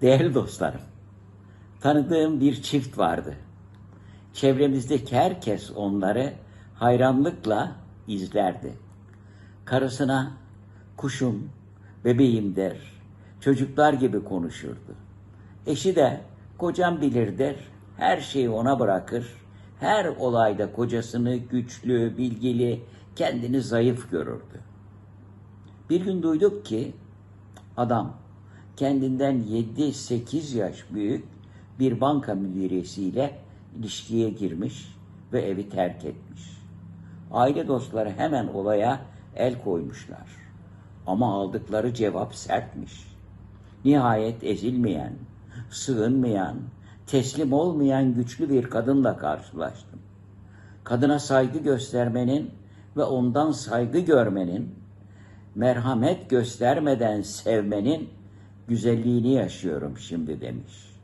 Değerli dostlarım, tanıdığım bir çift vardı. Çevremizdeki herkes onları hayranlıkla izlerdi. Karısına kuşum, bebeğim der, çocuklar gibi konuşurdu. Eşi de kocam bilir der, her şeyi ona bırakır, her olayda kocasını güçlü, bilgili, kendini zayıf görürdü. Bir gün duyduk ki adam kendinden 7-8 yaş büyük bir banka müdiresiyle ilişkiye girmiş ve evi terk etmiş. Aile dostları hemen olaya el koymuşlar. Ama aldıkları cevap sertmiş. Nihayet ezilmeyen, sığınmayan, teslim olmayan güçlü bir kadınla karşılaştım. Kadına saygı göstermenin ve ondan saygı görmenin, merhamet göstermeden sevmenin güzelliğini yaşıyorum şimdi demiş.